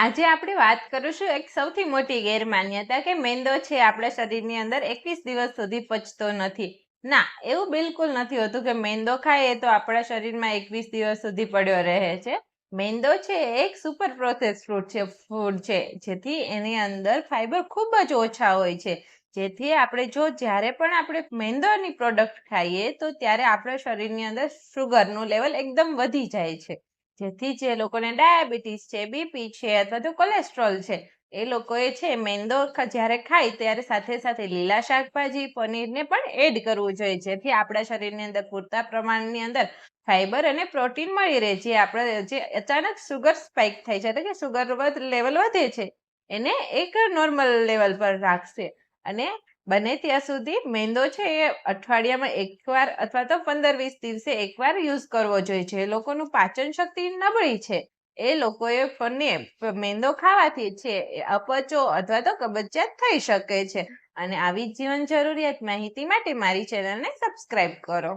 આજે આપણે વાત કરીશું એક સૌથી મોટી ગેરમાન્યતા કે મેંદો છે આપણા શરીરની અંદર એકવીસ દિવસ સુધી પચતો નથી. ના, એવું બિલકુલ નથી હોતું કે મેંદો ખાઈએ તો આપણા શરીરમાં એકવીસ દિવસ સુધી પડ્યો રહે છે. મેંદો છે એ એક સુપર પ્રોસેસ ફૂડ છે ફૂડ છે, જેથી એની અંદર ફાઈબર ખૂબ જ ઓછા હોય છે. જેથી આપણે જો જ્યારે પણ આપણે મેંદોની પ્રોડક્ટ ખાઈએ તો ત્યારે આપણા શરીરની અંદર શુગરનું લેવલ એકદમ વધી જાય છે. જેથી જે લોકોને ડાયાબિટીસ છે, બીપી છે, અથવા તો કોલેસ્ટ્રોલ છે, એ લોકોએ છે મેંદો જ્યારે ખાય ત્યારે સાથે સાથે લીલા શાકભાજી, પનીરને પણ એડ કરવું જોઈએ. જેથી આપણા શરીરની અંદર પૂરતા પ્રમાણની અંદર ફાઈબર અને પ્રોટીન મળી રહે, જે આપણે, જે અચાનક સુગર સ્પાઇક થાય છે, એટલે કે સુગર લેવલ વધે છે, એને એક નોર્મલ લેવલ પર રાખશે. અને બને ત્યાં સુધી મેંદો છે એ અઠવાડિયામાં એકવાર અથવા તો પંદર વીસ દિવસે એકવાર યુઝ કરવો જોઈએ. જે લોકોનું પાચન શક્તિ નબળી છે, એ લોકોએ ફને મેંદો ખાવાથી છે અપચો અથવા તો કબજિયાત થઈ શકે છે. અને આવી જીવન જરૂરિયાત માહિતી માટે મારી ચેનલને સબસ્ક્રાઇબ કરો.